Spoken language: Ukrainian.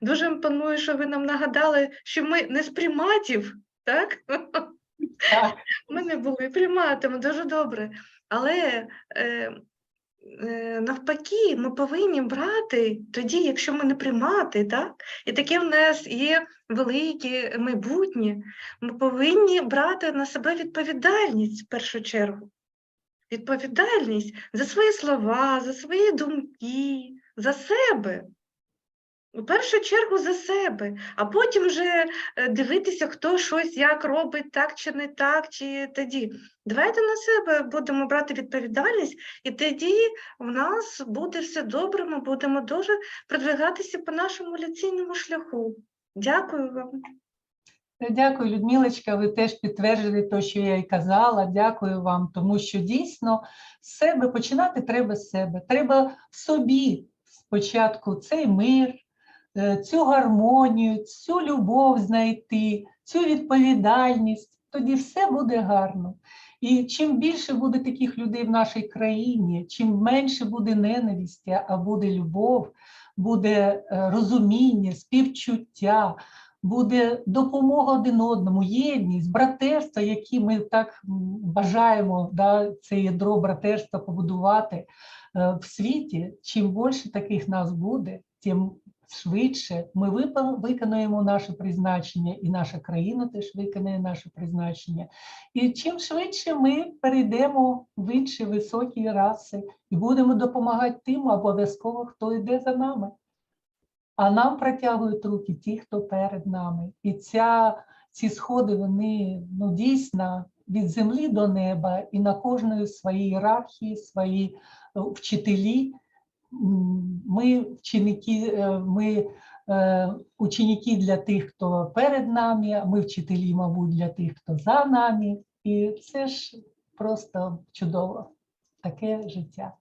Дуже імпонує, що ви нам нагадали, що ми не з приматів, так? Так. Ми не були приматами, дуже добре. Але е, е, навпаки, ми повинні брати тоді, якщо ми не примати, так? І таке в нас є велике майбутнє. Ми повинні брати на себе відповідальність в першу чергу. Відповідальність за свої слова, за свої думки, за себе. У першу чергу за себе, а потім вже е, дивитися, хто щось як робить, так чи не так, чи тоді. Давайте на себе будемо брати відповідальність, і тоді в нас буде все добре, ми будемо дуже продвигатися по нашому ляційному шляху. Дякую вам. Дякую, Людмилочка. Ви теж підтвердили те, що я і казала. Дякую вам, тому що дійсно з себе починати треба з себе. Треба собі спочатку цей мир, е, цю гармонію, цю любов знайти, цю відповідальність. Тоді все буде гарно. І чим більше буде таких людей в нашій країні, чим менше буде ненависті, а буде любов, буде е, розуміння, співчуття, буде допомога один одному, єдність, братерство, які ми так бажаємо, да, це ядро братерства побудувати е, в світі. Чим більше таких нас буде, тим швидше ми виконаємо наше призначення, і наша країна теж виконає наше призначення. І чим швидше ми перейдемо в інші високі раси і будемо допомагати тим обов'язково, хто йде за нами. А нам протягують руки ті, хто перед нами. І ця, ці сходи, вони ну, дійсно від землі до неба, і на кожної свої ієрархії, свої е, вчителі. Ми вченики, е, ми е, ученики для тих, хто перед нами, ми вчителі, мабуть, для тих, хто за нами. І це ж просто чудово, таке життя.